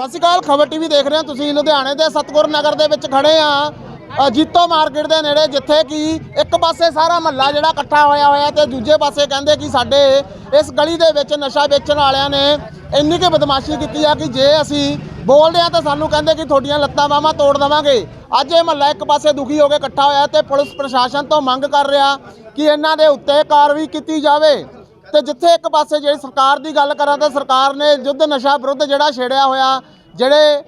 ਸਤਿ ਸ਼੍ਰੀ ਅਕਾਲ, ਖਬਰ ਟੀਵੀ ਦੇਖ ਰਹੇ ਹੋ ਤੁਸੀਂ। ਲੁਧਿਆਣੇ ਦੇ ਸਤਗੁਰ ਨਗਰ ਦੇ ਵਿੱਚ ਖੜੇ ਆ ਜੀਤੋ ਮਾਰਕੀਟ ਦੇ ਨੇੜੇ, ਜਿੱਥੇ ਕਿ ਇੱਕ ਪਾਸੇ ਸਾਰਾ ਮਹੱਲਾ ਜਿਹੜਾ ਇਕੱਠਾ ਹੋਇਆ ਹੋਇਆ ਤੇ ਦੂਜੇ ਪਾਸੇ ਕਹਿੰਦੇ ਕਿ ਸਾਡੇ ਇਸ ਗਲੀ ਦੇ ਵਿੱਚ ਨਸ਼ਾ ਵੇਚਣ ਵਾਲਿਆਂ ਨੇ ਇੰਨੀ ਕਿ ਬਦਮਾਸ਼ੀ ਕੀਤੀ ਆ ਕਿ ਜੇ ਅਸੀਂ ਬੋਲਦੇ ਆ ਤਾਂ ਸਾਨੂੰ ਕਹਿੰਦੇ ਕਿ ਤੁਹਾਡੀਆਂ ਲੱਤਾਂ ਬਾਹਾਂ ਤੋੜ ਦੇਵਾਂਗੇ। ਅੱਜ ਇਹ ਮਹੱਲਾ ਇੱਕ ਪਾਸੇ ਦੁਖੀ ਹੋ ਕੇ ਇਕੱਠਾ ਹੋਇਆ ਤੇ ਪੁਲਿਸ ਪ੍ਰਸ਼ਾਸਨ ਤੋਂ ਮੰਗ ਕਰ ਰਿਹਾ ਕਿ ਇਹਨਾਂ ਦੇ ਉੱਤੇ ਕਾਰਵਾਈ ਕੀਤੀ ਜਾਵੇ। ਤੇ ਜਿੱਥੇ ਇੱਕ ਪਾਸੇ ਜਿਹੜੀ ਸਰਕਾਰ ਦੀ ਗੱਲ ਕਰਾਂ ਤਾਂ ਸਰਕਾਰ ਨੇ ਯੁੱਧ ਨਸ਼ਾ ਵਿਰੁੱਧ ਜਿਹੜਾ ਛੇੜਿਆ ਹੋਇਆ, ਜਿਹੜੇ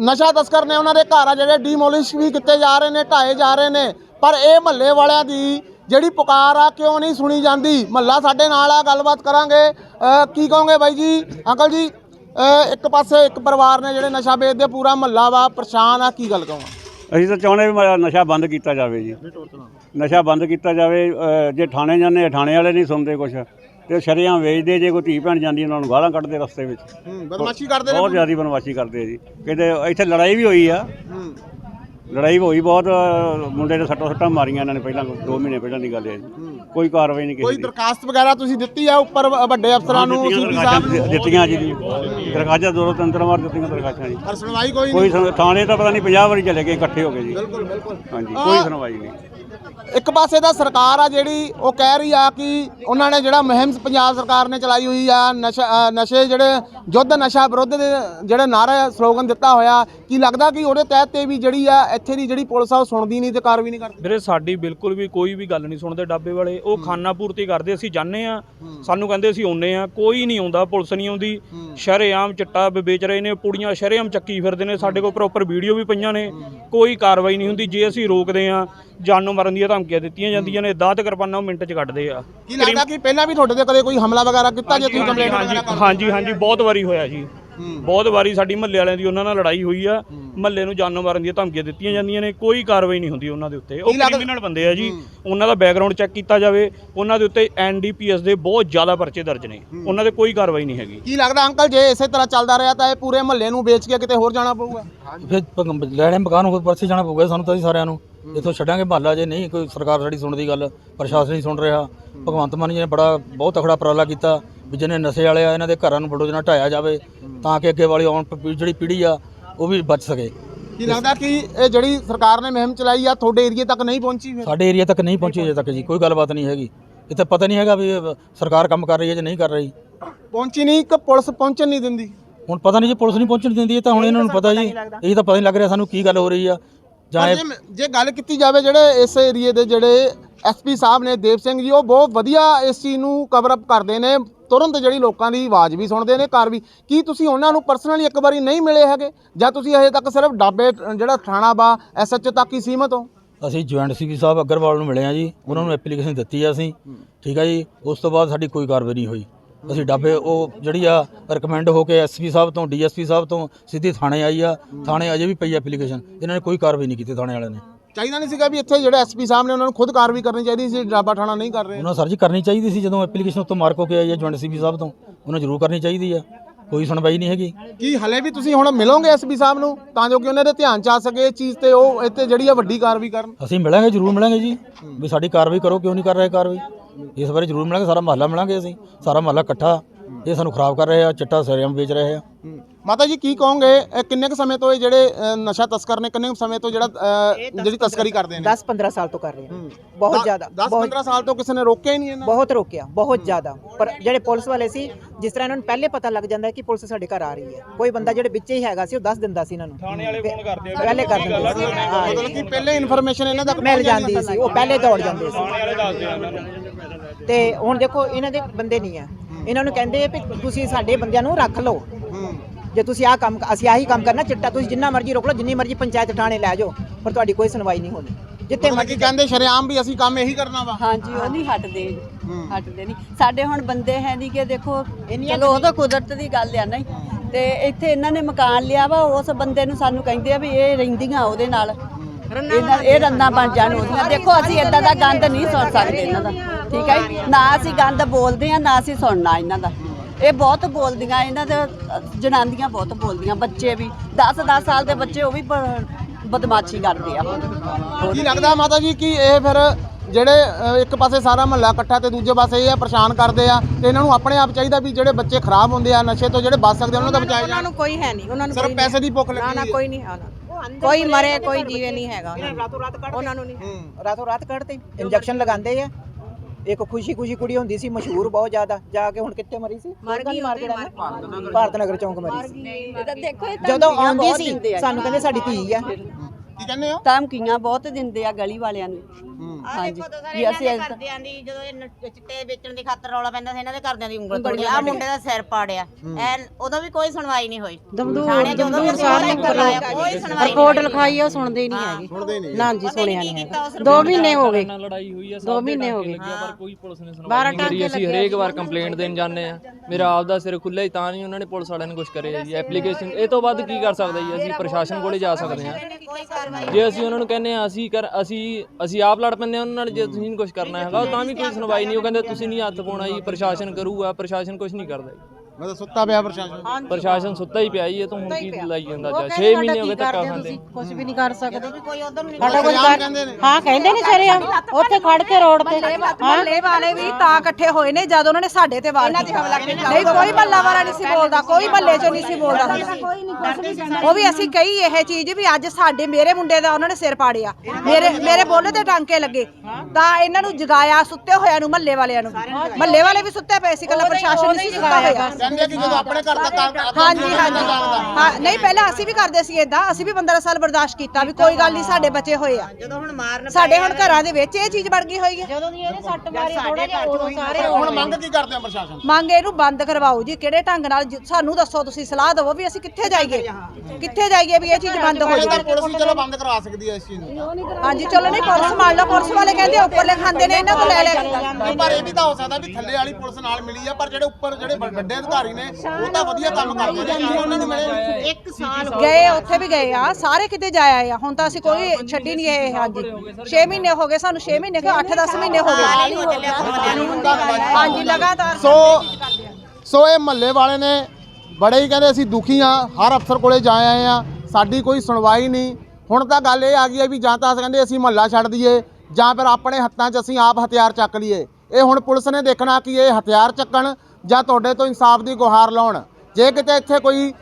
ਨਸ਼ਾ ਤਸਕਰ ਨੇ ਉਹਨਾਂ ਦੇ ਘਰ ਆ ਜਿਹੜੇ ਡੀਮੋਲਿਸ਼ ਵੀ ਕੀਤੇ ਜਾ ਰਹੇ ਨੇ, ਢਾਏ ਜਾ ਰਹੇ ਨੇ, ਪਰ ਇਹ ਮਹੱਲੇ ਵਾਲਿਆਂ ਦੀ ਜਿਹੜੀ ਪੁਕਾਰ ਆ ਕਿਉਂ ਨਹੀਂ ਸੁਣੀ ਜਾਂਦੀ? ਮਹੱਲਾ ਸਾਡੇ ਨਾਲ ਆ, ਗੱਲਬਾਤ ਕਰਾਂਗੇ। ਕੀ ਕਹੋਗੇ ਬਾਈ ਜੀ? ਅੰਕਲ ਜੀ ਇੱਕ ਪਾਸੇ ਇੱਕ ਪਰਿਵਾਰ ਨੇ ਜਿਹੜੇ ਨਸ਼ਾ ਵੇਚਦੇ, ਪੂਰਾ ਮਹੱਲਾ ਵਾ, ਪਰੇਸ਼ਾਨ ਆ, ਕੀ ਗੱਲ ਕਹਾਂ ਅਸੀਂ ਤਾਂ ਚਾਹੁੰਦੇ ਵੀ ਮ- ਨਸ਼ਾ ਬੰਦ ਕੀਤਾ ਜਾਵੇ ਜੀ। ਨਸ਼ਾ ਬੰਦ ਕੀਤਾ ਜਾਵੇ ਅ, ਜੇ ਥਾਣੇ ਜਾਂਦੇ ਥਾਣੇ ਵਾਲੇ ਨਹੀਂ ਸੁਣਦੇ ਕੁਛ। ਤੇ ਸ਼ਰਿਆਂ ਵੇਚਦੇ ਜੇ ਕੋਈ ਧੀ ਭੈਣ ਜਾਂਦੀ ਉਹਨਾਂ ਨੂੰ ਗਾਲਾਂ ਕੱਢਦੇ ਰਸਤੇ ਵਿੱਚ। ਹੂੰ ਬਦਮਾਸ਼ੀ ਕਰਦੇ ਨੇ ਬਹੁਤ ਜ਼ਿਆਦਾ ਬਨਵਾਸੀ ਕਰਦੇ ਆ ਜੀ। ਕਿਤੇ ਇੱਥੇ ਲੜਾਈ ਵੀ ਹੋਈ ਆ। ਹੂੰ। ਲੜਾਈ ਹੋਈ ਬਹੁਤ ਮੁੰਡੇ ਨੇ ਸੱਟਾਂ ਸੱਟਾਂ ਮਾਰੀਆਂ ਇਹਨਾਂ ਨੇ ਪਹਿਲਾਂ 2 ਮਹੀਨੇ ਪਹਿਲਾਂ ਦੀ ਗੱਲ ਹੈ ਜੀ ਕੋਈ ਕਾਰਵਾਈ ਨਹੀਂ ਕੋਈ ਕੀਤੀ ਦਰਖਾਸਤ ਵਗੈਰਾ ਤੁਸੀਂ ਦਿੱਤੀ ਆ ਉੱਪਰ ਵ- ਵੱਡੇ ਅਫਸਰਾਂ ਨੂੰ ਸੀਪੀ ਸਾਹਿਬ ਨੂੰ? ਦਿੱਤੀਆਂ ਜੀ ਦਰਖਾਸਤਾਂ ਦੋ ਦੋ ਤਿੰਨ ਤਿੰਨ ਵਾਰ ਦਿੱਤੀਆਂ ਦਰਖਾਸਤਾਂ ਜੀ। ਪਰ ਸੁਣਵਾਈ ਕੋਈ ਨਹੀਂ। ਕੋਈ ਸੁਣ- ਥਾਣੇ ਤਾਂ ਪਤਾ ਨਹੀਂ 50 ਵਾਰੀ ਚਲੇ ਗਏ ਇਕੱਠੇ ਹੋ ਕੇ ਜੀ। ਬਿਲਕੁਲ ਬਿਲਕੁਲ। ਹਾਂਜੀ ਕੋਈ ਸੁਣਵਾਈ ਨਹੀਂ। ਇੱਕ ਪਾਸੇ ਤਾਂ ਸਰਕਾਰ ਆ ਜਿਹੜੀ ਉਹ ਕਹਿ ਰਹੀ ਆ ਕਿ ਉਹਨਾਂ ਨੇ ਜਿਹੜਾ ਮੁਹਿੰਮ ਪੰਜਾਬ ਸਰਕਾਰ ਨੇ ਚਲਾਈ ਹੋਈ ਆ ਨਸ਼ਾ ਅ, ਨਸ਼ੇ ਜਿਹੜੇ ਯੁੱਧ ਨਸ਼ਾ ਵਿਰੁੱਧ ਦੇ ਜਿਹੜੇ ਨਾਰਾ ਸਲੋਗਨ ਦਿੱਤਾ ਹੋਇਆ ਕੀ ਲੱਗਦਾ ਕਿ ਉਹਦੇ ਤਹਿਤ ਤੇ ਵੀ ਜਿਹੜੀ ਆ ਇੱਥੇ ਦੀ ਜਿਹੜੀ ਪੁਲਿਸ ਆ ਉਹ ਸੁਣਦੀ ਨਹੀਂ ਤੇ ਕਾਰਵਾਈ ਨਹੀਂ ਕਰਦੀ। ਵੀਰੇ ਸਾਡੀ ਬਿਲਕੁਲ ਵੀ ਕੋਈ ਵੀ ਗੱਲ ਨਹੀਂ ਸੁਣਦੇ ਡਾਬੇ ਵਾਲੇ। ਉਹ ਖਾਨਾ ਪੂਰਤੀ ਕਰਦੇ ਅਸੀਂ ਜਾਣੇ ਆ ਸਾਨੂੰ ਕਹਿੰਦੇ ਅਸੀਂ ਆਉਨੇ ਆ ਕੋਈ ਨਹੀਂ ਆਉਂਦਾ ਪੁਲਿਸ ਨਹੀਂ ਆਉਂਦੀ। ਸ਼ਰੇਆਮ ਚਿੱਟਾ ਵੇਚ ਰਹੇ ਨੇ ਪੁੜੀਆਂ ਸ਼ਰੇਆਮ ਚੱਕੀ ਫਿਰਦੇ ਨੇ। ਸਾਡੇ ਕੋਲ ਪ੍ਰੋਪਰ ਵੀਡੀਓ ਵੀ ਪਈਆਂ ਨੇ। ਕੋਈ ਕਾਰਵਾਈ ਨਹੀਂ ਹੁੰਦੀ। ਜੇ ਅਸੀਂ ਰੋਕਦੇ ਆ ਜਾਨੋਂ ਮਰਨ ਦੀਆਂ ਧਮਕੀਆਂ ਦਿੱਤੀਆਂ ਜਾਂਦੀਆਂ ਨੇ ਦਾਤ ਕਿਰਪਾਨਾਂ ਉਹ ਮਿੰਟ 'ਚ ਕੱਢਦੇ ਆ। ਕੀ ਲੱਗਦਾ ਕਿ ਪਹਿਲਾਂ ਵੀ ਤੁਹਾਡੇ ਤੇ ਕਦੇ ਕੋਈ ਹਮਲਾ ਵਗੈਰਾ ਕੀਤਾ ਜੇ ਤੁਸੀਂ ਕੰਪਲੇਂਟ ਵਗੈਰਾ ਹਾਂਜੀ ਹਾਂਜੀ ਬਹੁਤ ਵਾਰੀ ਹੋਇਆ ਜੀ। ਬਹੁਤ ਵਾਰੀ ਸਾਡੀ ਮਹੱਲੇ ਵਾਲਿਆਂ ਦੀ ਉਹਨਾਂ ਨਾਲ ਲੜਾਈ ਹੋਈ ਆ। ਮਹੱਲੇ ਨੂੰ ਜਾਨੋਂ ਮਾਰਨ ਦੀਆਂ ਧਮਕੀਆਂ ਦਿੱਤੀਆਂ ਜਾਂਦੀਆਂ ਨੇ। ਕੋਈ ਕਾਰਵਾਈ ਨਹੀਂ ਹੁੰਦੀ ਉਹਨਾਂ ਦੇ ਉੱਤੇ। ਉਹ ਕ੍ਰਿਮੀਨਲ ਬੰਦੇ ਆ ਜੀ। ਉਹਨਾਂ ਦਾ ਬੈਕਗ੍ਰਾਉਂਡ ਚੈੱਕ ਕੀਤਾ ਜਾਵੇ। ਉਹਨਾਂ ਦੇ ਉੱਤੇ ਐਨਡੀਪੀਐਸ ਦੇ ਬਹੁਤ ਜ਼ਿਆਦਾ ਪਰਚੇ ਦਰਜ ਨੇ। ਉਹਨਾਂ ਤੇ ਕੋਈ ਕਾਰਵਾਈ ਨਹੀਂ ਹੈਗੀ। ਕੀ ਲੱਗਦਾ ਅੰਕਲ ਜੇ ਇਸੇ ਤਰ੍ਹਾਂ ਚੱਲਦਾ ਰਿਹਾ ਤਾਂ ਇਹ ਪੂਰੇ ਮਹੱਲੇ ਨੂੰ ਵੇਚ ਕੇ ਕਿਤੇ ਹੋਰ ਜਾਣਾ ਪਊਗਾ? ਫਿਰ ਲੈਣੇ ਮਕਾਨ ਹੋਰ ਪਰਸੇ ਜਾਣਾ ਪਊਗਾ ਸਾਨੂੰ ਤਾਂ ਜੀ ਸਾਰਿਆਂ ਨੂੰ। ਇੱਥੋਂ ਛੱਡਾਂਗੇ ਮਹੱਲਾ ਜੇ ਨਹੀਂ ਕੋਈ ਸਰਕਾਰ ਸਾਡੀ ਸੁਣਦੀ ਗੱਲ ਪ੍ਰਸ਼ਾਸਨ ਨਹੀਂ ਸੁਣ ਰਿਹਾ। ਭਗਵੰਤ ਮਾਨ ਜੀ ਨੇ ਬੜਾ ਬਹੁਤ ਤਕੜਾ ਉਪਰਾਲਾ ਕੀਤਾ ਵੀ ਜਿਹਨੇ ਨਸ਼ੇ ਵਾਲੇ ਆ ਇਹਨਾਂ ਦੇ ਘਰਾਂ ਨੂੰ ਬੜੋ ਜਨਾ ਢਾਇਆ ਜਾਵੇ ਤਾਂ ਕਿ ਅੱਗੇ ਵਾਲੀ ਆਉਣ ਪ- ਜਿਹੜੀ ਪੀੜ੍ਹੀ ਆ ਉਹ ਵੀ ਬਚ ਸਕੇ। ਕੀ ਲੱਗਦਾ ਕਿ ਇਹ ਜਿਹੜੀ ਸਰਕਾਰ ਨੇ ਮੁਹਿੰਮ ਚਲਾਈ ਆ ਤੁਹਾਡੇ ਏਰੀਏ ਤੱਕ ਨਹੀਂ ਪਹੁੰਚੀ ਫਿਰ? ਸਾਡੇ ਏਰੀਆ ਤੱਕ ਨਹੀਂ ਪਹੁੰਚੀ ਅਜੇ ਤੱਕ ਜੀ ਕੋਈ ਗੱਲਬਾਤ ਨਹੀਂ ਹੈਗੀ। ਇੱਥੇ ਪਤਾ ਨਹੀਂ ਹੈਗਾ ਵੀ ਇਹ ਸਰਕਾਰ ਕੰਮ ਕਰ ਰਹੀ ਹੈ ਜਾਂ ਨਹੀਂ ਕਰ ਰਹੀ। ਪਹੁੰਚੀ ਨਹੀਂ ਕਿ ਪੁਲਿਸ ਪਹੁੰਚਣ ਨਹੀਂ ਦਿੰਦੀ। ਹੁਣ ਪਤਾ ਨਹੀਂ ਜੀ ਪੁਲਿਸ ਨਹੀਂ ਪਹੁੰਚਣ ਦਿੰਦੀ ਇਹ ਤਾਂ ਹੁਣ ਇਹਨਾਂ ਨੂੰ ਪਤਾ ਜੀ। ਇਹ ਤਾਂ ਪਤਾ ਨਹੀਂ ਲੱਗ ਰਿਹਾ ਸਾਨੂੰ ਕੀ ਗੱਲ ਹੋ ਰਹੀ ਆ। ਪਰ ਜੇ ਮ- ਜੇ ਗੱਲ ਕੀਤੀ ਜਾਵੇ ਜਿਹੜੇ ਇਸ ਏਰੀਏ ਦੇ ਜਿਹੜੇ ਐਸਪੀ ਸਾਹਿਬ ਨੇ ਦੇਵ ਸਿੰਘ ਜੀ ਉਹ ਬਹੁਤ ਵਧੀਆ ਇਸ ਚੀਜ਼ ਨੂੰ ਕਵਰ ਅਪ ਕਰਦੇ ਨੇ। ਤੁਰੰਤ ਜਿਹੜੀ ਲੋਕਾਂ ਦੀ ਆਵਾਜ਼ ਵੀ ਸੁਣਦੇ ਨੇ ਕਾਰ ਵੀ। ਕੀ ਤੁਸੀਂ ਉਹਨਾਂ ਨੂੰ ਪਰਸਨਲੀ ਇੱਕ ਵਾਰੀ ਨਹੀਂ ਮਿਲੇ ਹੈਗੇ? ਜਾਂ ਤੁਸੀਂ ਹਜੇ ਤੱਕ ਸਿਰਫ ਡਾਬੇ ਅ, ਜਿਹੜਾ ਥਾਣਾ ਬਾ ਐਸਐਚਓ ਤੱਕ ਹੀ ਸੀਮਤ ਹੋ? ਅਸੀਂ ਜੁਆਇੰਟ ਸੀਪੀ ਸਾਹਿਬ ਅਗਰਵਾਲ ਨੂੰ ਮਿਲੇ ਆ ਜੀ। ਉਹਨਾਂ ਨੂੰ ਐਪਲੀਕੇਸ਼ਨ ਦਿੱਤੀ ਆ ਅਸੀਂ। ਠੀਕ ਆ ਜੀ। ਉਸ ਤੋਂ ਬਾਅਦ ਸਾਡੀ ਕੋਈ ਕਾਰਵਾਈ ਨਹੀਂ ਹੋਈ। ਅਸੀਂ ਡਾਬੇ ਉਹ ਜਿਹੜੀ ਆ ਰეკਮੈਂਡ ਹੋ ਕੇ ਐਸਪੀ ਸਾਹਿਬ ਤੋਂ ਡੀਐਸਪੀ ਸਾਹਿਬ ਤੋਂ ਸਿੱਧੀ ਥਾਣੇ ਆਈ ਆ। ਥਾਣੇ ਅਜੇ ਵੀ ਪਈ ਐਪਲੀਕੇਸ਼ਨ ਇਹਨਾਂ ਨੇ ਕੋਈ ਕਾਰਵਾਈ ਨਹੀਂ ਕੀਤੀ ਥਾਣੇ ਵਾਲਿਆਂ ਨੇ। ਚਾਹੀਦਾ ਨਹੀਂ ਸੀਗਾ ਵੀ ਇੱਥੇ ਜਿਹੜੇ ਐਸਪੀ ਸਾਹਿਬ ਨੇ ਉਹਨਾਂ ਨੂੰ ਖੁਦ ਕਾਰਵਾਈ ਕਰਨੀ ਚਾਹੀਦੀ ਸੀ ਡਾਬਾ ਥਾਣਾ ਨਹੀਂ ਕਰ ਰਹੇ। ਉਹਨਾਂ ਸਰ ਜੀ ਕਰਨੀ ਚਾਹੀਦੀ ਸੀ ਜਦੋਂ ਐਪਲੀਕੇਸ਼ਨ ਉੱਤੋਂ ਮਾਰਕ ਹੋ ਕੇ ਆਈ ਆ ਜੁਆਇੰਟ ਸੀਪੀ ਸਾਹਿਬ ਤੋਂ ਉਹਨਾਂ ਜ਼ਰੂਰ ਕਰਨੀ ਚਾਹੀਦੀ ਆ। ਕੋਈ ਸੁਣਵਾਈ ਨਹੀਂ ਹੈਗੀ। ਕੀ ਹਲੇ ਵੀ ਤੁਸੀਂ ਹੁਣ ਮਿਲੋਗੇ ਐਸਪੀ ਸਾਹਿਬ ਨੂੰ ਤਾਂ ਜੋ ਕਿ ਉਹਨਾਂ ਦੇ ਧਿਆਨ ਚ ਆ ਸਕੇ ਇਹ ਚੀਜ਼ ਤੇ ਉਹ ਇੱਥੇ ਜਿਹੜੀ ਆ ਵੱਡੀ ਕਾਰਵਾਈ ਕਰਨ? ਅਸੀਂ ਮਿਲਾਂਗੇ ਜ਼ਰੂਰ ਮਿਲਾਂਗੇ ਜੀ। ਵੀ ਸਾਡੀ ਕਾਰਵਾਈ ਕਰੋ ਕਿਉਂ ਨਹੀਂ ਕਰ ਰਹੇ ਕਾਰਵਾਈ? ਇਸ ਬਾਰੇ ਜ਼ਰੂਰ ਮਿਲਾਂਗੇ, ਸਾਰਾ ਮਹੱਲਾ ਮਿਲਾਂਗੇ ਅਸੀਂ, ਸਾਰਾ ਮਹੱਲਾ ਇਕੱਠਾ, ਇਹ ਸਾਨੂੰ ਖਰਾਬ ਕਰ ਰਹੇ ਆ ਚਿੱਟਾ ਸਰਿਆਮ ਵੇਚ ਰਹੇ ਆ। ਮਾਤਾ ਜੀ ਕੀ ਕਹੋਗੇ? ਕਿੰਨੇ ਕੁ ਸਮੇਂ ਤੋਂ ਇਹ ਜਿਹੜੇ ਅ, ਨਸ਼ਾ ਤਸਕਰ ਨੇ ਕਿੰਨੇ ਕੁ ਸਮੇਂ ਤੋਂ ਜਿਹੜਾ ਅ, ਜਿਹੜੀ ਤਸਕਰੀ ਕਰਦੇ ਨੇ? 10 15 ਸਾਲ ਤੋਂ ਕਰ ਰਹੇ ਹਾਂ। ਬਹੁਤ ਜ਼ਿਆਦਾ 10 ਬਹੁਤ 15 ਸਾਲ ਤੋਂ ਕਿਸੇ ਨੇ ਰੋਕਿਆ ਹੀ ਨਹੀਂ ਇਹਨਾਂ ਨੂੰ। ਬਹੁਤ ਰੋਕਿਆ ਬਹੁਤ ਜ਼ਿਆਦਾ। ਪਰ ਜਿਹੜੇ ਪੁਲਿਸ ਵਾਲੇ ਸੀ ਜਿਸ ਤਰ੍ਹਾਂ ਇਹਨਾਂ ਨੂੰ ਪਹਿਲੇ ਪਤਾ ਲੱਗ ਜਾਂਦਾ ਹੈ ਕਿ ਪੁਲਿਸ ਸਾਡੇ ਘਰ ਆ ਰਹੀ ਹੈ। ਕੋਈ ਬੰਦਾ ਜਿਹੜੇ ਵਿੱਚ ਹੀ ਹੈਗਾ ਸੀ ਉਹ ਦੱਸ ਦਿੰਦਾ ਸੀ ਇਹਨਾਂ ਨੂੰ। ਥਾਣੇ ਵਾਲੇ ਫੋਨ ਕਰਦੇ ਪਹਿਲੇ ਕਰ ਦਿੰਦੇ ਸੀ। ਹਾਂ ਮਤਲਬ ਕਿ ਪਹਿਲੇ ਇਨਫੋਰਮੇਸ਼ਨ ਇਹਨਾਂ ਤੱਕ ਮਿਲ ਜਾਂਦੀ ਸੀ ਉਹ ਪਹਿਲੇ ਦੌੜ ਜਾਂਦੇ ਸੀ। ਤੇ ਹੁਣ ਦੇਖੋ ਇਹਨਾਂ ਦੇ ਬੰਦੇ ਨਹੀਂ ਆ। ਇਹਨਾਂ ਨੂੰ ਕਹਿੰਦੇ ਆ ਵੀ ਤੁਸੀਂ ਸਾਡੇ ਬੰਦਿਆਂ ਨੂੰ ਰੱਖ ਲਓ। ਜੇ ਤੁਸੀਂ ਆਹ ਕੰਮ ਅਸੀਂ ਆਹੀ ਕੰਮ ਕਰਨਾ ਚਿੱਟਾ ਤੁਸੀਂ ਜਿੰਨਾ ਮਰਜ਼ੀ ਰੋਕ ਲਓ ਜਿੰਨੀ ਮਰਜ਼ੀ ਪੰਚਾਇਤ ਥਾਣੇ ਲੈ ਜਾਓ ਪਰ ਤੁਹਾਡੀ ਕੋਈ ਸੁਣਵਾਈ ਨਹੀਂ ਹੋਣੀ। ਜਿੱਥੇ ਮਤਲਬ ਮਰਜ਼ੀ ਕਹਿੰਦੇ ਸ਼ਰੇਆਮ ਵੀ ਅਸੀਂ ਕੰਮ ਇਹੀ ਕਰਨਾ ਵਾ। ਹਾਂਜੀ ਉਹ ਨਹੀਂ ਹਟਦੇ ਹਟਦੇ ਨਹੀਂ। ਸਾਡੇ ਹੁਣ ਬੰਦੇ ਹੈ ਨਹੀਂ ਕਿ ਦੇਖੋ ਚਲੋ ਉਹ ਤਾਂ ਕੁਦਰਤ ਦੀ ਗੱਲ ਆ ਨਹੀਂ। ਤੇ ਇੱਥੇ ਇਹਨਾਂ ਨੇ ਮਕਾਨ ਲਿਆ ਵਾ ਉਸ ਬੰਦੇ ਨੂੰ ਸਾਨੂੰ ਕਹਿੰਦੇ ਆ ਵੀ ਇਹ ਰਹਿੰਦੀਆਂ ਉਹਦੇ ਨਾਲ। ਇਹਨਾਂ ਇਹ ਰੰਨਾਂ ਬਣ ਜਾਣ ਉਹਦੀਆਂ ਦੇਖੋ ਅਸੀਂ ਇਦਾਂ ਦਾ ਗੰਦ ਨਹੀਂ ਸੁਣ ਸਕਦੇ ਇਹਨਾਂ ਦਾ। ਠੀਕ ਹੈ ਜੀ? ਨਾ ਅਸੀਂ ਗੰਦ ਬੋਲਦੇ ਆ ਨਾ ਅਸੀਂ ਸੁਣਨਾ ਇਹਨਾਂ ਦਾ। ਇਹ ਬਹੁਤ ਬੋਲਦੀਆਂ ਇਹਨਾਂ ਦੇ ਜਨਾਨੀਆਂ ਬਹੁਤ ਬੋਲਦੀਆਂ ਬੱਚੇ ਵੀ। 10 10 ਸਾਲ ਦੇ ਬੱਚੇ ਉਹ ਵੀ ਬਦਮਾਸ਼ੀ ਕਰਦੇ ਆ। ਕੀ ਲੱਗਦਾ ਮਾਤਾ ਜੀ ਕਿ ਇਹ ਫਿਰ ਜਿਹੜੇ ਅ, ਇੱਕ ਪਾਸੇ ਸਾਰਾ ਮਹੱਲਾ ਇਕੱਠਾ ਤੇ ਦੂਜੇ ਪਾਸੇ ਇਹ ਆ ਪਰੇਸ਼ਾਨ ਕਰਦੇ ਆ ਤੇ ਇਹਨਾਂ ਨੂੰ ਆਪਣੇ ਆਪ ਚਾਹੀਦਾ ਵੀ ਜਿਹੜੇ ਬੱਚੇ ਖਰਾਬ ਹੁੰਦੇ ਆ ਨਸ਼ੇ ਤੋਂ ਜਿਹੜੇ ਬਚ ਸਕਦੇ ਆ, ਉਹਨਾਂ ਦਾ ਬਚਾਇਆ ਉਹਨਾਂ ਜਾਣ ਨੂੰ ਕੋਈ ਹੈ ਨਹੀਂ ਉਹਨਾਂ ਨੂੰ ਸਿਰਫ ਕੋਈ ਪੈਸੇ ਦੀ ਭੁੱਖ ਨਾ ਲੱਗੀ ਨਾ ਹੋਈ। ਕੋਈ ਨਹੀਂ ਨੂੰ। ਕੋਈ ਮਰੇ ਕੋਈ ਜੀਵੇ ਨਹੀਂ ਹੈਗਾ। ਉਹਨਾਂ ਨੂੰ। ਰਾਤੋਂ ਰਾਤ ਕੱਢ ਉਹਨਾਂ ਨੂੰ ਨਹੀਂ ਹੂੰ। ਰਾਤੋਂ ਰਾਤ ਕੱਢਦੇ ਇੰਜੈਕਸ਼ਨ ਲਗਾਉਂਦੇ ਆ। ਇੱਕ ਖੁਸ਼ੀ ਖੁਸ਼ੀ ਕੁੜੀ ਹੁੰਦੀ ਸੀ ਮਸ਼ਹੂਰ ਬਹੁਤ ਜ਼ਿਆਦਾ ਜਾ ਕੇ ਹੁਣ ਕਿੱਥੇ ਮਰੀ ਸੀ? ਮਰ ਗਈ ਮਾਰਕੀਟ ਹੈ ਭਾਰਤ ਨਗਰ ਚੌਂਕ ਮਰੀ ਸੀ। ਇਹ ਤਾਂ ਦੇਖੋ ਇਹ ਜਦੋਂ ਆਉਂਦੀ ਬਹੁਤ ਸੀ ਆ। ਸਾਨੂੰ ਕਹਿੰਦੇ ਸਾਡੀ ਧੀ ਆ। ਕੀ ਕਹਿੰਦੇ ਹੋ? ਧਮਕੀਆਂ ਬਹੁਤ ਦਿੰਦੇ ਆ ਗਲੀ ਵਾਲਿਆਂ ਨੂੰ। ਹੂੰ ਹਾਂਜੀ। ਵੀ ਵੀ ਅਸੀਂ ਅਸੀਂ ਘਰਦਿਆਂ ਦੀ ਜਦੋਂ ਇਹ ਨ- ਚਿੱਟੇ ਵੇਚਣ ਦੀ ਖਾਤਰ ਰੌਲਾ ਪੈਂਦਾ ਸੀ ਇਹਨਾਂ ਦੇ ਘਰਦਿਆਂ ਦੀ ਉਂਗਲ ਤੋੜੀ ਆ ਮੁੰਡੇ ਦਾ ਸਿਰ ਪਾੜਿਆ। ਐ ਉਦੋਂ ਵੀ ਕੋਈ ਸੁਣਵਾਈ ਨਹੀਂ ਹੋਈ। ਥਾਣੇ ਜਦੋਂ ਵੀ ਸਾਰੇ ਕਰਾਇਆ ਕੋਈ ਸੁਣਵਾਈ ਰਿਪੋਰਟ ਲਿਖਾਈ ਉਹ ਸੁਣਦੇ ਹੀ। ਨਹੀਂ ਹੈਗੇ। ਸੁਣਦੇ ਨਹੀਂ। ਨਾ ਜੀ ਸੁਣਿਆ ਨਹੀਂ ਹੈਗਾ। 2 ਮਹੀਨੇ ਹੋ ਗਏ। ਲੜਾਈ ਹੋਈ ਆ 2 ਮਹੀਨੇ ਹੋ ਗਏ। ਪਰ ਕੋਈ ਪੁਲਿਸ ਨੇ 12 ਸੁਣਵਾਈ ਨਹੀਂ ਕਰੀ। ਅਸੀਂ ਹਰੇਕ ਵਾਰ ਕੰਪਲੇਂਟ ਦੇਣ ਜਾਂਦੇ ਆ। ਮੇਰਾ ਆਪ ਦਾ ਸਿਰ ਖੁੱਲਾ ਹੀ ਤਾਂ ਨਹੀਂ ਉਹਨਾਂ ਨੇ ਪੁਲਿਸ ਵਾਲਿਆਂ ਨੇ ਕੁਝ ਕਰਿਆ ਜੀ। ਐਪਲੀਕੇਸ਼ਨ ਇਹ ਤੋਂ ਵੱਧ ਕੀ ਕਰ ਸਕਦਾ ਜੀ? ਅਸੀਂ ਪ੍ਰਸ਼ਾਸਨ ਕੋਲੇ ਜਾ ਸਕਦੇ ਆ ਕੋਈ ਕਾਰਵਾਈ ਜੇ ਅਸੀਂ ਉਹਨਾਂ ਨੂੰ ਕਹਿੰਦੇ ਆ ਅਸੀਂ ਕਰ ਅਸੀਂ ਅਸੀਂ ਆਪ ਲੜ ਪੈਂਦੇ ਆ ਉਹਨਾਂ ਨਾਲ ਜੇ ਤੁਸੀਂ ਕੁਝ ਕਰਨਾ ਹੈਗਾ ਤਾਂ ਵੀ ਕੋਈ ਸੁਣਵਾਈ ਨਹੀਂ ਉਹ ਕਹਿੰਦੇ ਤੁਸੀਂ ਨਹੀਂ ਹੱਥ ਪਾਉਣਾ ਜੀ ਪ੍ਰਸ਼ਾਸਨ ਕਰੂਗਾ ਪ੍ਰਸ਼ਾਸਨ ਕੁਝ ਨਹੀਂ ਕਰਦਾ ਜੀ। ਮੈਂ ਤਾਂ ਸੁੱਤਾ ਪਿਆ ਪ੍ਰਸ਼ਾਸਨ ਪ੍ਰਸ਼ਾਸਨ ਸੁੱਤਾ ਹੀ ਪਿਆ ਜੀ ਇਹ ਤਾਂ ਹੁਣ ਕੀ ਲਾਈ ਜਾਂਦਾ ਜਾ? 6 ਮਹੀਨੇ ਹੋ ਗਏ ਧੱਕਾ ਖਾਂਦੇ। ਕੁਝ ਵੀ ਨਹੀਂ ਕਰ ਸਕਦੇ। ਕੋਈ ਉਧਰ ਨੂੰ ਸਾਡਾ ਕੁਝ ਕਹਿੰਦੇ ਨੇ। ਹਾਂ ਕਹਿੰਦੇ ਨੇ ਸ਼ਰੇ ਉੱਥੇ ਖੜ ਕੇ ਰੋਡ ਤੇ ਮਹੱਲੇ ਵਾਲੇ ਵੀ ਤਾਂ ਇਕੱਠੇ ਹੋਏ ਨੇ ਜਦ ਉਹਨਾਂ ਨੇ ਸਾਡੇ ਤੇ ਵਾਰ ਕੀਤਾ। ਨਹੀਂ ਕੋਈ ਮਹੱਲਾ ਵਾਲਾ ਨਹੀਂ ਸੀ ਬੋਲਦਾ ਕੋਈ ਮਹੱਲੇ ਚੋਂ ਨਹੀਂ ਸੀ ਬੋਲਦਾ। ਉਹ ਵੀ ਅਸੀਂ ਕਹੀ ਇਹ ਚੀਜ਼ ਵੀ ਅੱਜ ਸਾਡੇ ਮੇਰੇ ਮੁੰਡੇ ਦਾ ਉਹਨਾਂ ਨੇ ਸਿਰ ਪਾੜਿਆ। ਮੇਰੇ ਮੇਰੇ ਬੋਲੇ ਤੇ ਟਾਂਕੇ ਲੱਗੇ। ਤਾਂ ਇਹਨਾਂ ਨੂੰ ਜਗਾਇਆ ਸੁੱਤੇ ਹੋਇਆਂ ਨੂੰ ਮਹੱਲੇ ਵਾਲਿਆਂ ਨੂੰ ਮਹੱਲੇ ਵਾਲੇ ਵੀ ਸੁੱਤੇ ਪਏ ਸੀ ਕੱਲਾ ਪ੍ਰਸ਼ਾਸਨ ਨਹੀਂ ਸੀ ਸੁੱਤਾ ਹੋਇਆ। ਕਹਿੰਦੇ ਕਿ ਜਦੋਂ ਆਪਣੇ ਘਰ ਦਾ ਕੰਮ ਹਾਂਜੀ ਹਾਂਜੀ। ਹਾਂ ਨਹੀਂ ਪਹਿਲਾਂ ਅਸੀਂ ਵੀ ਕਰਦੇ ਸੀ ਇਦਾਂ ਅਸੀਂ ਵੀ 15 ਸਾਲ ਬਰਦਾਸ਼ਤ ਕੀਤਾ ਵੀ ਕੋਈ ਗੱਲ ਨਹੀਂ ਸਾਡੇ ਬੱਚੇ ਹੋਏ ਆ। ਜਦੋਂ ਹੁਣ ਮਾਰਨ ਸਾਡੇ ਹੁਣ ਘਰਾਂ ਦੇ ਵਿੱਚ ਇਹ ਚੀਜ਼ ਵੜ ਗਈ ਹੋਈ ਹੈ ਜਦੋਂ ਦੀ ਇਹਨੇ ਸੱਟ ਮਾਰੀ ਥੋੜਾ ਜਿਹਾ ਉਦੋਂ ਸਾਰੇ ਹੁਣ ਮੰਗ ਕੀ ਕਰਦੇ ਆ ਪ੍ਰਸ਼ਾਸਨ? ਮੰਗ ਇਹਨੂੰ ਬੰਦ ਕਰਵਾਓ ਜੀ ਕਿਹੜੇ ਢੰਗ ਨਾਲ? ਸਾਨੂੰ ਦੱਸੋ ਤੁਸੀਂ ਸਲਾਹ ਦਿਵੋ ਵੀ ਅਸੀਂ ਕਿੱਥੇ ਜਾਈਏ। ਕਿੱਥੇ ਜਾਈਏ ਵੀ ਇਹ ਚੀਜ਼ ਬੰਦ ਹੋ ਜਾਵੇ ਪੁਲਿਸ ਚਲੋ ਬੰਦ ਕਰਵਾ ਸਕਦੀ ਹੈ ਇਸ ਚੀਜ਼ ਨੂੰ। ਹਾਂਜੀ ਚਲੋ ਨਹੀਂ ਪੁਲਿਸ ਮੰਨ ਲਓ ਪੁਲਿਸ ਵਾਲੇ ਕਹਿੰਦੇ ਉੱਪਰਲੇ ਖਾਂਦੇ ਨੇ ਇਹਨਾਂ ਤੋਂ ਲੈ ਲੈ ਪਰ ਇਹ ਵੀ ਤਾਂ ਹੋ ਸਕਦਾ ਵੀ ਥੱਲੇ ਵਾਲੀ ਪੁਲਿਸ ਨਾਲ ਮਿਲੀ ਆ ਪਰ ਜਿਹੜੇ ਉੱਪਰ ਜਿਹੜੇ ਵੱਡੇ ਅਧਿਕਾਰੀ ਨੇ ਉਹ ਤਾਂ ਵਧੀਆ ਕੰਮ ਕਰਦੇ ਨੇ ਕੀ ਉਹਨਾਂ ਨੂੰ ਮਿਲੇ। ਇੱਕ ਸਾਲ ਗਏ ਉੱਥੇ ਵੀ ਗਏ ਆ ਸਾਰੇ ਕਿਤੇ ਜਾਇਆ ਆ। ਹੁਣ ਤਾਂ ਅਸੀਂ ਕੋਈ ਛੱਡੀ ਨਹੀਂ ਇਹ ਹਾਂਜੀ। 6 ਮਹੀਨੇ ਹੋ ਗਏ ਸਾਨੂੰ 6 ਮਹੀਨੇ ਕਿ 8-10 ਮਹੀਨੇ ਹੋ ਗਏ। ਹਾਂਜੀ ਲਗਾਤਾਰ ਸੋ ਸੋ ਇਹ ਮਹੱਲੇ ਵਾਲੇ ਨੇ ਬੜੇ ਹੀ ਕਹਿੰਦੇ ਅਸੀਂ ਦੁਖੀ ਆ ਹਰ ਅਫਸਰ ਕੋਲੇ ਜਾ ਆਏ ਆ ਸਾਡੀ ਕੋਈ ਸੁਣਵਾਈ ਨਹੀਂ। ਹੁਣ ਤਾਂ ਗੱਲ ਇਹ ਆ ਗਈ ਹੈ ਵੀ ਜਾਂ ਤਾਂ ਕਹਿੰਦੇ ਅਸੀਂ ਮਹੱਲਾ ਛੱਡ ਦਈਏ ਜਾਂ ਫਿਰ ਆਪਣੇ ਹੱਥਾਂ 'ਚ ਅਸੀਂ ਆਪ ਹਥਿਆਰ ਚੱਕ ਲਈਏ। ਇਹ ਹੁਣ ਪੁਲਿਸ ਨੇ ਦੇਖਣਾ ਕਿ ਇਹ ਹਥਿਆਰ ਚੱਕਣ ਜਾਂ ਤੁਹਾਡੇ ਤੋਂ ਇਨਸਾਫ ਦੀ ਗੁਹਾਰ ਲਾਉਣ। ਜੇ ਕਿਤੇ ਇੱਥੇ ਕੋਈ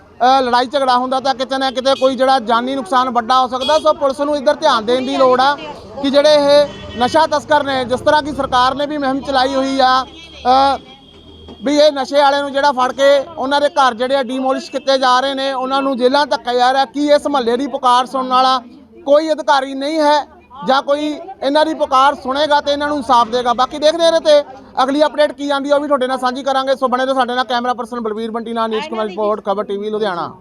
ਲੜਾਈ ਝਗੜਾ ਹੁੰਦਾ ਤਾਂ ਕਿਤੇ ਨਾ ਕਿਤੇ ਕੋਈ ਜਿਹੜਾ ਜਾਨੀ ਨੁਕਸਾਨ ਵੱਡਾ ਹੋ ਸਕਦਾ। ਸੋ ਪੁਲਿਸ ਨੂੰ ਇੱਧਰ ਧਿਆਨ ਦੇਣ ਦੀ ਲੋੜ ਆ ਕਿ ਜਿਹੜੇ ਇਹ ਨਸ਼ਾ ਤਸਕਰ ਨੇ, ਜਿਸ ਤਰ੍ਹਾਂ ਕਿ ਸਰਕਾਰ ਨੇ ਵੀ ਮੁਹਿੰਮ ਚਲਾਈ ਹੋਈ ਆ ਵੀ ਇਹ ਨਸ਼ੇ ਵਾਲਿਆਂ ਨੂੰ ਜਿਹੜਾ ਫੜ ਕੇ ਉਹਨਾਂ ਦੇ ਘਰ ਜਿਹੜੇ ਆ ਡੀਮੋਲਿਸ਼ ਕੀਤੇ ਜਾ ਰਹੇ ਨੇ, ਉਹਨਾਂ ਨੂੰ ਜੇਲ੍ਹਾਂ ਧੱਕਿਆ ਜਾ ਰਿਹਾ। ਕੀ ਇਸ ਮਹੱਲੇ ਦੀ ਪੁਕਾਰ ਸੁਣਨ ਵਾਲਾ ਕੋਈ ਅਧਿਕਾਰੀ ਨਹੀਂ ਹੈ? ਜਾਂ ਕੋਈ ਇਹਨਾਂ ਦੀ ਪੁਕਾਰ ਸੁਣੇਗਾ ਤੇ ਇਹਨਾਂ ਨੂੰ ਇਨਸਾਫ ਦੇਗਾ। ਬਾਕੀ ਦੇਖਦੇ ਰਹੇ ਤੇ ਅਗਲੀ ਅਪਡੇਟ ਕੀ ਆਂਦੀ ਉਹ ਵੀ ਤੁਹਾਡੇ ਨਾਲ ਸਾਂਝੀ ਕਰਾਂਗੇ। ਸੋ ਬਣੇ ਰਹੋ ਸਾਡੇ ਨਾਲ ਕੈਮਰਾ ਪਰਸਨ ਬਲਵੀਰ ਬੰਟੀ ਨਾਲ ਨੀਸ਼ ਕੁਮਾਰ ਰਿਪੋਰਟ ਖਬਰ ਟੀਵੀ ਲੁਧਿਆਣਾ।